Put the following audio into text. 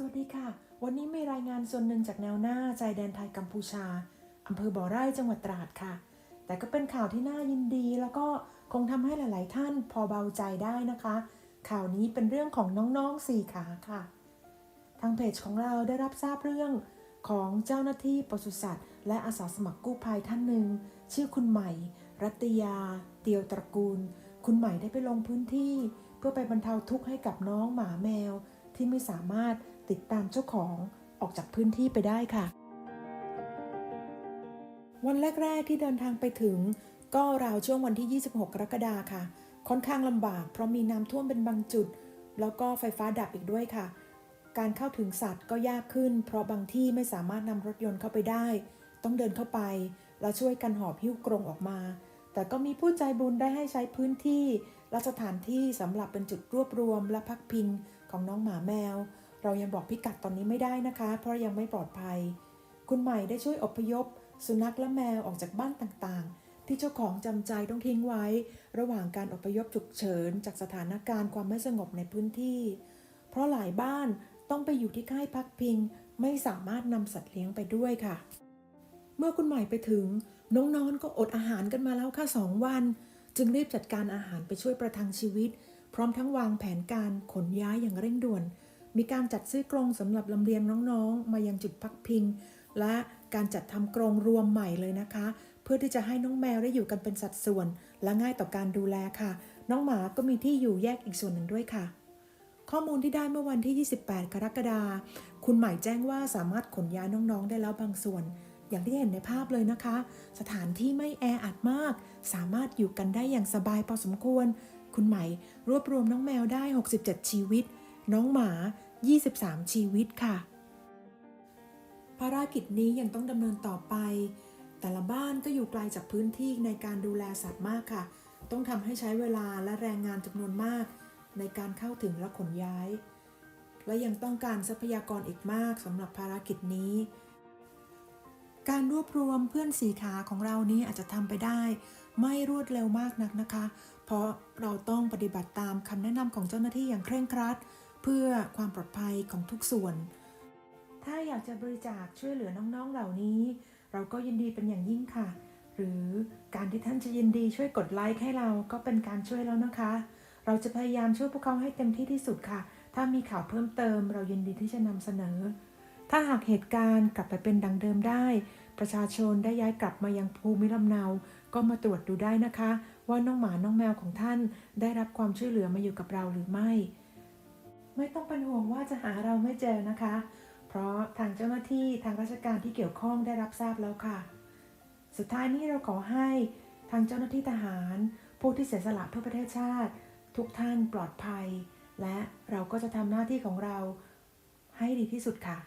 สวัสดีค่ะ วันนี้มีรายงานส่วนหนึ่งจากแนวหน้าใจแดนไทยกัมพูชาอำเภอบ่อไร่จังหวัดตราดค่ะ แต่ก็เป็นข่าวที่น่ายินดีแล้วก็คงทำให้หลาย ๆ ท่านพอเบาใจได้นะคะ ข่าวนี้เป็นเรื่องของน้องๆสี่ขาค่ะ ทางเพจของเราได้รับทราบเรื่องของเจ้าหน้าที่ปศุสัตว์ และอาสาสมัครกู้ภัยท่านหนึ่ง ชื่อคุณใหม่ รัตยา เตียวตระกูล คุณใหม่ได้ไปลงพื้นที่ เพื่อไปบรรเทาทุกข์ให้กับน้องหมาแมวที่ไม่สามารถ ติดตามเจ้าของออกจากพื้นที่ไปได้ค่ะ วันแรก ๆ ที่เดินทางไปถึง ก็ราวช่วงวันที่ 26 กรกฎาค่ะ ค่อนข้างลำบาก เพราะมีน้ำท่วมเป็นบางจุด แล้วก็ไฟฟ้าดับอีกด้วยค่ะ การเข้าถึงสัตว์ก็ยากขึ้น เพราะบางที่ไม่สามารถนำรถยนต์เข้าไปได้ ต้องเดินเข้าไป แล้วช่วยกันหอบหิ้วกรงออกมา แต่ก็มีผู้ใจบุญได้ให้ใช้พื้นที่และสถานที่สำหรับเป็นจุดรวบรวมและพักพิงของน้องหมาแมว เรายังบอกพิกัดตอนนี้ไม่ได้นะคะ เพราะยังไม่ปลอดภัย คุณใหม่ได้ช่วยอพยพ สุนัขและแมวออกจากบ้านต่างๆ ที่เจ้าของจำใจต้องทิ้งไว้ ระหว่างการอพยพฉุกเฉิน จากสถานการณ์ความไม่สงบในพื้นที่ เพราะหลายบ้านต้องไปอยู่ที่ค่ายพักพิง ไม่สามารถนำสัตว์เลี้ยงไปด้วยค่ะ เมื่อคุณใหม่ไปถึง น้องๆก็อดอาหารกันมาแล้วค่ะสองวัน จึงรีบจัดการอาหารไปช่วยประทังชีวิต พร้อมทั้งวางแผนการขนย้ายอย่างเร่งด่วน มีการจัดซื้อกรงสำหรับลำเลียงน้องๆ มายังจุดพักพิง และการจัดทำกรงรวมใหม่เลยนะคะ เพื่อที่จะให้น้องแมวได้อยู่กันเป็นสัดส่วน และง่ายต่อการดูแลค่ะ น้องหมาก็มีที่อยู่แยกอีกส่วนหนึ่งด้วยค่ะ ข้อมูลที่ได้เมื่อวันที่ 28 กรกฎาคมคุณหมายแจ้งว่าสามารถขนย้ายน้องๆ ได้แล้วบางส่วน อย่างที่เห็นในภาพเลยนะคะ สถานที่ไม่แออัดมาก สามารถอยู่กันได้อย่างสบายพอสมควร คุณหมายรวบรวมน้องแมวได้ 67 ชีวิต น้องหมา 23 ชีวิตค่ะ ภารกิจนี้ยังต้องดำเนินต่อไป แต่ละบ้านก็อยู่ไกลจากพื้นที่ในการดูแลสัตว์มากค่ะ ต้องทำให้ใช้เวลาและแรงงานจำนวนมาก ในการเข้าถึงและขนย้าย และยังต้องการทรัพยากรอีกมากสำหรับภารกิจนี้ การรวบรวมเพื่อนสีขาของเรานี้อาจจะทำไปได้ ไม่รวดเร็วมากนักนะคะ เพราะเราต้องปฏิบัติตามคำแนะนำของเจ้าหน้าที่อย่างเคร่งครัด พื่อความปลอดภัยของทุกส่วน ถ้าอยากจะบริจาคช่วยเหลือน้องๆเหล่านี้ เราก็ยินดีเป็นอย่างยิ่งค่ะ หรือการที่ท่านจะยินดีช่วยกดไลค์ให้เราก็เป็นการช่วยแล้วนะคะ เราจะพยายามช่วยพวกเขาให้เต็มที่ที่สุดค่ะ ถ้ามีข่าวเพิ่มเติม เรายินดีที่จะนำเสนอ ถ้าหากเหตุการณ์กลับไปเป็นดังเดิมได้ ประชาชนได้ย้ายกลับมายังภูมิลำเนา ก็มาตรวจดูได้นะคะ ว่าน้องหมาน้องแมวของท่านได้รับความช่วยเหลือมาอยู่กับเราหรือไม่ ไม่ต้องเป็นห่วงว่าจะหาเราไม่เจอนะคะ เพราะทางเจ้าหน้าที่ทางราชการที่เกี่ยวข้องได้รับทราบแล้วค่ะ สุดท้ายนี้เราขอให้ทางเจ้าหน้าที่ทหาร ผู้ที่เสียสละเพื่อประเทศชาติ ทุกท่านปลอดภัย และเราก็จะทำหน้าที่ของเราให้ดีที่สุดค่ะ